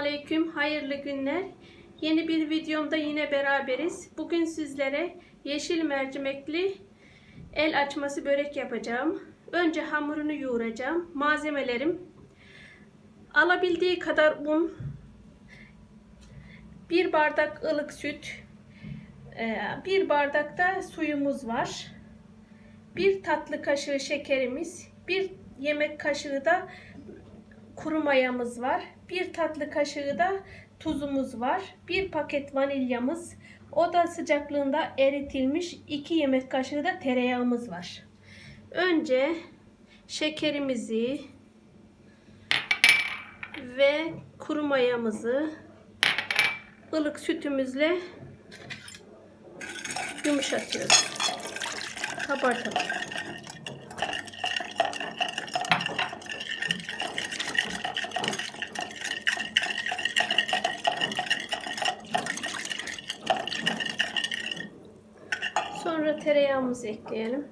Aleyküm, hayırlı günler. Yeni bir videomda yine beraberiz. Bugün sizlere yeşil mercimekli el açması börek yapacağım. Önce hamurunu yoğuracağım. Malzemelerim alabildiği kadar un, bir bardak ılık süt, e, bir bardak da suyumuz var. Bir tatlı kaşığı şekerimiz, bir yemek kaşığı da kuru mayamız var. Bir tatlı kaşığı da tuzumuz var. Bir paket vanilyamız. Oda sıcaklığında eritilmiş 2 yemek kaşığı da tereyağımız var. Önce şekerimizi ve kuru mayamızı ılık sütümüzle yumuşatıyoruz. Kabartalım. Sonra tereyağımızı ekleyelim.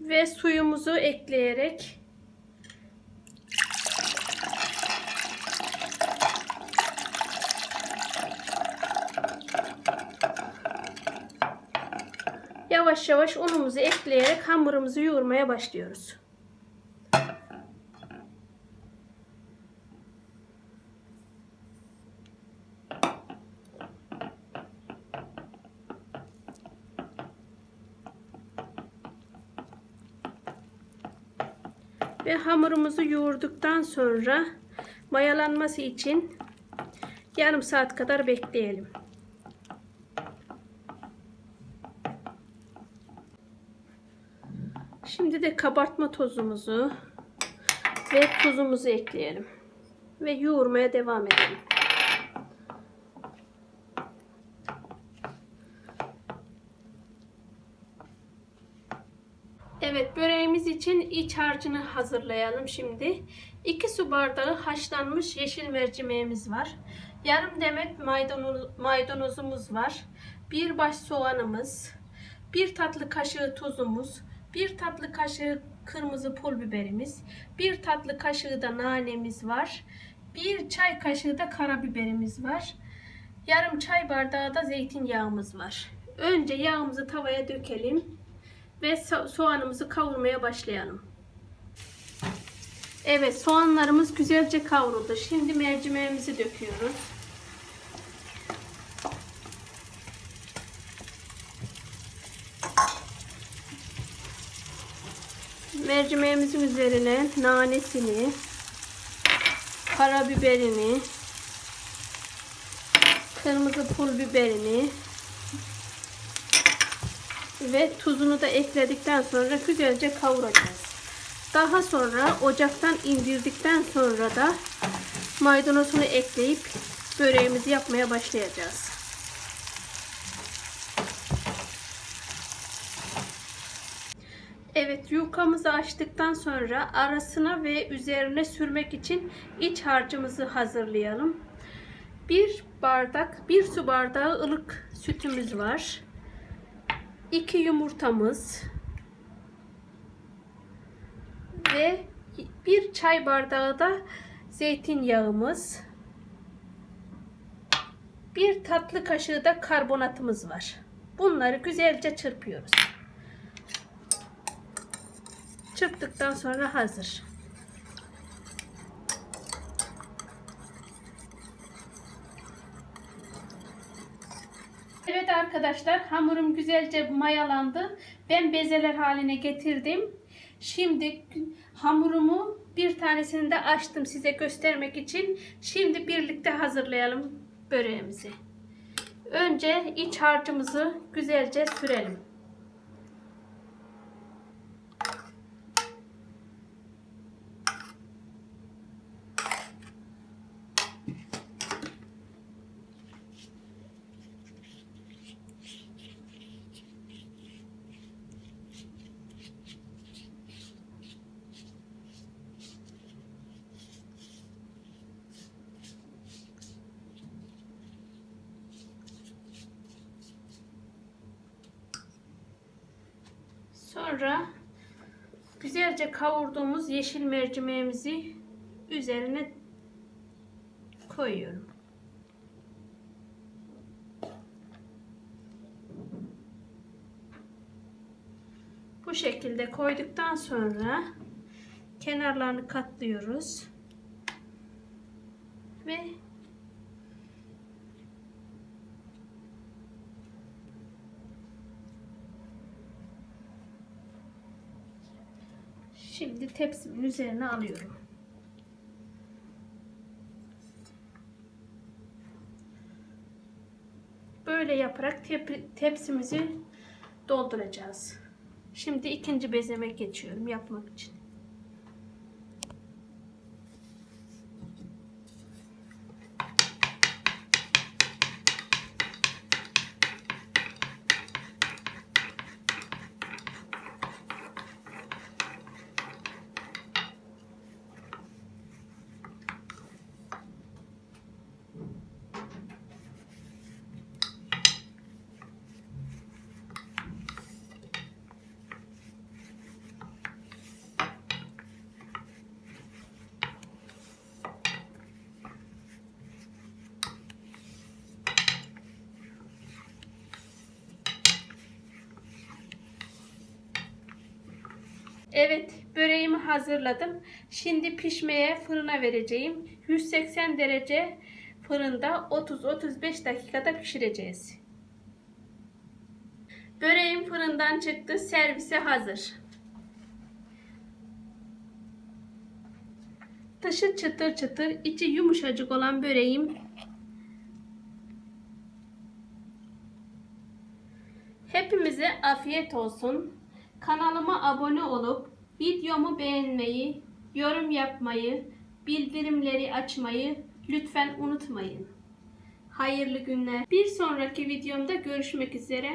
Ve suyumuzu ekleyerek Yavaş yavaş unumuzu ekleyerek hamurumuzu yoğurmaya başlıyoruz. Ve hamurumuzu yoğurduktan sonra mayalanması için yarım saat kadar bekleyelim. Şimdi de kabartma tozumuzu ve tuzumuzu ekleyelim. Ve yoğurmaya devam edelim. Evet böreğimiz için iç harcını hazırlayalım şimdi. 2 su bardağı haşlanmış yeşil mercimeğimiz var. Yarım demet maydanoz, maydanozumuz var. Bir baş soğanımız. Bir tatlı kaşığı tuzumuz. Bir tatlı kaşığı kırmızı pul biberimiz. Bir tatlı kaşığı da nanemiz var. Bir çay kaşığı da karabiberimiz var. Yarım çay bardağı da zeytinyağımız var. Önce yağımızı tavaya dökelim ve so- soğanımızı kavurmaya başlayalım. Evet soğanlarımız güzelce kavruldu. Şimdi mercimeğimizi döküyoruz. Mercimeğimizin üzerine nanesini, karabiberini, kırmızı pul biberini ve tuzunu da ekledikten sonra güzelce kavuracağız. Daha sonra ocaktan indirdikten sonra da maydanozunu ekleyip böreğimizi yapmaya başlayacağız. Evet yufkamızı açtıktan sonra arasına ve üzerine sürmek için iç harcımızı hazırlayalım. Bir bardak, bir su bardağı ılık sütümüz var. 2 yumurtamız ve bir çay bardağı da zeytinyağımız. Bir tatlı kaşığı da karbonatımız var. Bunları güzelce çırpıyoruz. Çırptıktan sonra hazır. Evet arkadaşlar hamurum güzelce mayalandı. Ben bezeler haline getirdim. Şimdi hamurumu bir tanesini de açtım size göstermek için. Şimdi birlikte hazırlayalım böreğimizi. Önce iç harcımızı güzelce sürelim. Sonra güzelce kavurduğumuz yeşil mercimeğimizi üzerine koyuyorum. Bu şekilde koyduktan sonra kenarlarını katlıyoruz. Ve Şimdi tepsimin üzerine alıyorum. Böyle yaparak tep- tepsimizi dolduracağız. Şimdi ikinci bezeme geçiyorum yapmak için. Evet, böreğimi hazırladım. Şimdi pişmeye fırına vereceğim. 180 derece fırında 30-35 dakikada pişireceğiz. Böreğim fırından çıktı. Servise hazır. Dışı çıtır çıtır, içi yumuşacık olan böreğim Hepimize afiyet olsun. Kanalıma abone olup videomu beğenmeyi, yorum yapmayı, bildirimleri açmayı lütfen unutmayın. Hayırlı günler. Bir sonraki videomda görüşmek üzere.